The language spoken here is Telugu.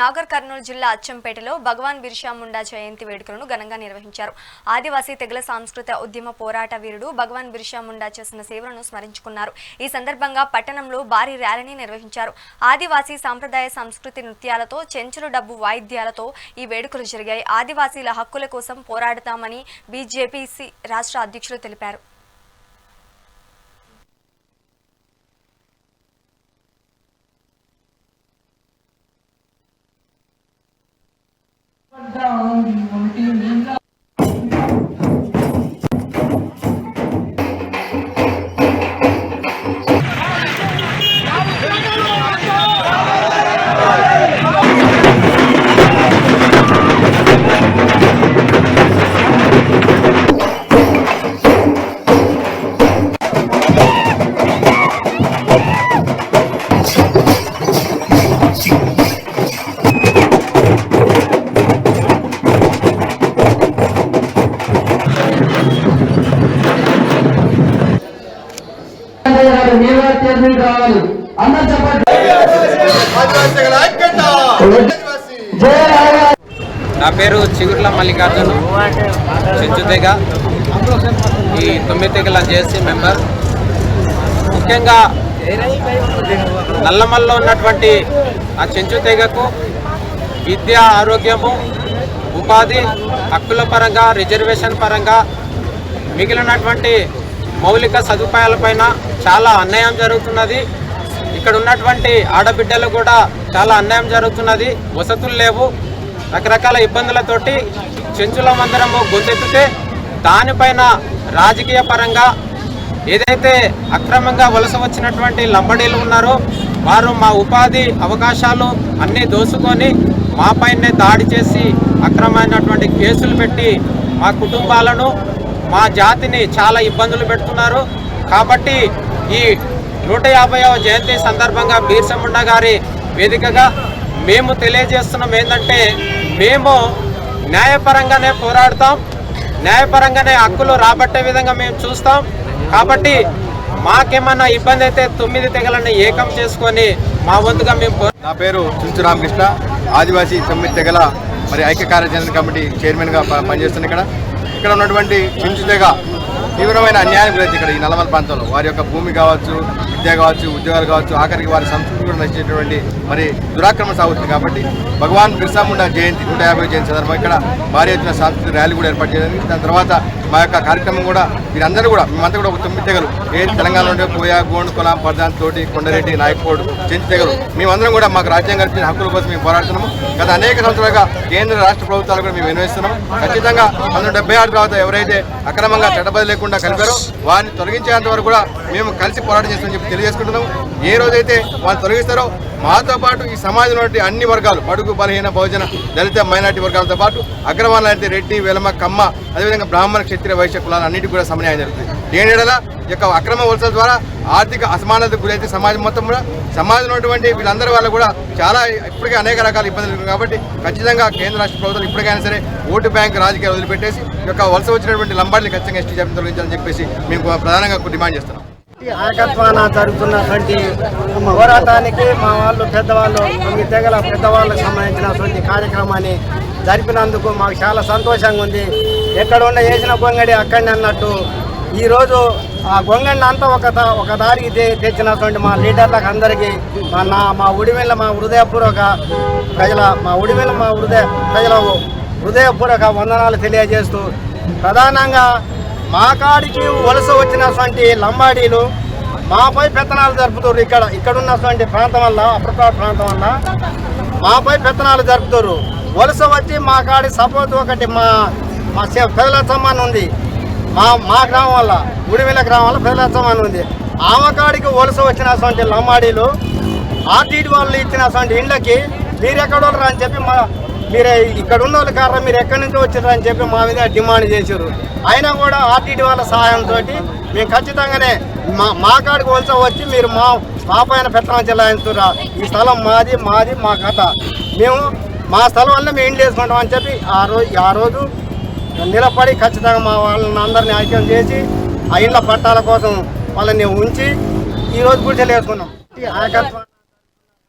నాగర్ కర్నూలు జిల్లా అచ్చంపేటలో భగవాన్ బిర్షాముండా జయంతి వేడుకలను ఘనంగా నిర్వహించారు. ఆదివాసీ తెగల సాంస్కృతిక ఉద్యమ పోరాట వీరుడు భగవాన్ బిర్షాముండా చేసిన సేవలను స్మరించుకున్నారు. ఈ సందర్భంగా పట్టణంలో భారీ ర్యాలీని నిర్వహించారు. ఆదివాసీ సాంప్రదాయ సంస్కృతి నృత్యాలతో చెంచులు డబ్బు వాయిద్యాలతో ఈ వేడుకలు జరిగాయి. ఆదివాసీల హక్కుల కోసం పోరాడతామని బీజేపీసీ రాష్ట్ర అధ్యక్షులు తెలిపారు. మీరే కావాలి అందరు చెప్పండి నా పేరు చిగుర్ల మల్లికార్జున్ చెంచు తెగ ఈ తొమ్మిది తెగల జేఏసీ మెంబర్. ముఖ్యంగా నల్లమల్లో ఉన్నటువంటి ఆ చెంచు తెగకు విద్య ఆరోగ్యము ఉపాధి హక్కుల పరంగా రిజర్వేషన్ పరంగా మిగిలినటువంటి మౌలిక సదుపాయాలపైన చాలా అన్యాయం జరుగుతున్నది. ఇక్కడ ఉన్నటువంటి ఆడబిడ్డలు కూడా చాలా అన్యాయం జరుగుతున్నది. వసతులు లేవు. రకరకాల ఇబ్బందులతోటి చెంచుల మందిరము గొంతెత్తితే దానిపైన రాజకీయ పరంగా ఏదైతే అక్రమంగా వలస వచ్చినటువంటి లంబడీలు ఉన్నారో వారు మా ఉపాధి అవకాశాలు అన్నీ దోసుకొని మా పైనే దాడి చేసి అక్రమైనటువంటి కేసులు పెట్టి మా కుటుంబాలను మా జాతిని చాలా ఇబ్బందులు పెడుతున్నారు. కాబట్టి ఈ నూట యాభైవ జయంతి సందర్భంగా బీర్సా గారి వేదికగా మేము తెలియజేస్తున్నాం ఏంటంటే మేము న్యాయపరంగానే పోరాడతాం. న్యాయపరంగానే హక్కులు రాబట్టే విధంగా మేము చూస్తాం. కాబట్టి మాకేమన్నా ఇబ్బంది అయితే తొమ్మిది తెగలని ఏకం చేసుకొని మా వంతుగా మేము నా పేరు చుంచు రామకృష్ణ. ఆదివాసీ తొమ్మిది తెగల మరి ఐక్య కార్యాచరణ కమిటీ చైర్మన్గా ప- పనిచేస్తున్నాను ఇక్కడ. ఇక్కడ ఉన్నటువంటి చించు తీవ్రమైన అన్యాయం గురించి ఇక్కడ ఈ నల్లమల ప్రాంతంలో. వారి యొక్క భూమి కావచ్చు విద్య కావచ్చు ఉద్యోగాలు కావచ్చు ఆఖరికి వారి సంస్కృతి కూడా నచ్చేటువంటి మరి దురాక్రమణ సాగుతుంది కాబట్టి భగవాన్ బిర్సా ముండా జయంతి నూట యాభై జయంతి సందర్భంగా ఇక్కడ భారీ ఎత్తున సాంస్కృతిక ర్యాలీ కూడా ఏర్పాటు చేయడం దాని తర్వాత మా యొక్క కార్యక్రమం కూడా వీరందరూ కూడా మేమంతా కూడా ఒక తొమ్మిది తెగలు ఏ తెలంగాణ నుండి పోయా గోండు కొలాం ప్రధాన్ తోటి కొండరెడ్డి నాయకోడు చెంచి తెగలు మేమందరం కూడా మాకు రాజ్యాంగం కల్పించిన హక్కుల కోసం మేము పోరాడుతున్నాము. గత అనేక సంవత్సరాలుగా కేంద్ర రాష్ట్ర ప్రభుత్వాలు కూడా మేము వినియోగిస్తున్నాం ఖచ్చితంగా పంతొమ్మిది డెబ్బై ఆరు తర్వాత ఎవరైతే అక్రమంగా చట్టబద్ధి లేకుండా కలిపారో వారిని తొలగించేంత వరకు కూడా మేము కలిసి పోరాటం చేస్తామని చెప్పి తెలియజేసుకుంటున్నాము ఏ రోజైతే వారిని తొలగిస్తారో మాతో పాటు ఈ సమాజంలో అన్ని వర్గాలు బడుగు బలహీన బహుజన దళిత మైనార్టీ వర్గాలతో పాటు అగ్రవాళ్ళ అంటే రెడ్డి వెలమ కమ్మ అదేవిధంగా బ్రాహ్మణ క్షత్రియ వైశ్య కులాలు అన్నింటికి కూడా సమన్యాయం జరుగుతుంది. దేని యొక్క అక్రమ వలసల ద్వారా ఆర్థిక అసమానతకు గురైతే సమాజం మొత్తం కూడా సమాజంలో ఉన్నటువంటి వీళ్ళందరి వాళ్ళు కూడా చాలా ఇప్పటికే అనేక రకాల ఇబ్బందులు కాబట్టి ఖచ్చితంగా కేంద్ర రాష్ట్ర ప్రభుత్వాలు ఇప్పటికైనా సరే ఓటు బ్యాంక్ రాజకీయాలు వదిలిపెట్టేసి యొక్క వలస వచ్చినటువంటి లంబాడిని ఖచ్చితంగా ఎస్టీ జాబితా తొలగించాలని చెప్పేసి మేము ప్రధానంగా డిమాండ్ చేస్తున్నాం. నాయకత్వాన జరుగుతున్నటువంటి పోరాటానికి మా వాళ్ళు పెద్దవాళ్ళు తొమ్మిది తెగల పెద్దవాళ్ళకు సంబంధించినటువంటి కార్యక్రమాన్ని జరిపినందుకు మాకు చాలా సంతోషంగా ఉంది. ఎక్కడ ఉన్న వేసిన పొంగడి అక్కడిని అన్నట్టు ఈరోజు ఆ గొంగడిని అంతా ఒక ఒక దారికి తెచ్చినటువంటి మా లీడర్లకు అందరికీ మా నా మా ఉడిమిళ్ళ మా హృదయపూర్వక ప్రజల మా ఉడిమిళ్ళ మా హృదయ ప్రజల హృదయపూర్వక వందనాలు తెలియజేస్తూ ప్రధానంగా మా కాడికి వలస వచ్చినటువంటి లంబాడీలు మాపై పెత్తనాలు జరుపుతారు ఇక్కడ ఇక్కడ ఉన్నటువంటి ప్రాంతం వల్ల అప్రకాడ్ ప్రాంతం వల్ల మాపై పెత్తనాలు జరుపుతారు వలస వచ్చి మా కాడి సపోర్ట్ ఒకటి మా మా ప్రజల సమ్మాన్ ఉంది. మా మా గ్రామం వల్ల గుడివిల గ్రామం వల్ల పెదల ఉంది. ఆమె కాడికి వలస వచ్చినటువంటి లమ్మాడీలు ఆర్టీడీ వాళ్ళు ఇచ్చినటువంటి ఇండ్లకి మీరు ఎక్కడ అని చెప్పి మా మీరు ఇక్కడ ఉన్న వాళ్ళు కారణం మీరు ఎక్కడి నుంచి వచ్చారు అని చెప్పి మా మీద డిమాండ్ చేశారు అయినా కూడా ఆర్టీడీ వాళ్ళ సహాయంతో మేము ఖచ్చితంగానే మా మా కాడికి వలస వచ్చి మీరు మా మా పైన పెట్టడం చెల్లాయిస్తురా ఈ స్థలం మాది మాది మా కథ. మేము మా స్థలం వల్ల మేము ఇండ్లు వేసుకుంటాం అని చెప్పి ఆ రోజు ఆ రోజు నిలబడి ఖచ్చితంగా మా వాళ్ళని అందరినీ ఐక్యం చేసి ఆ ఇండ్ల పట్టాల కోసం వాళ్ళని ఉంచి ఈరోజు రోజు వేసుకున్నాం.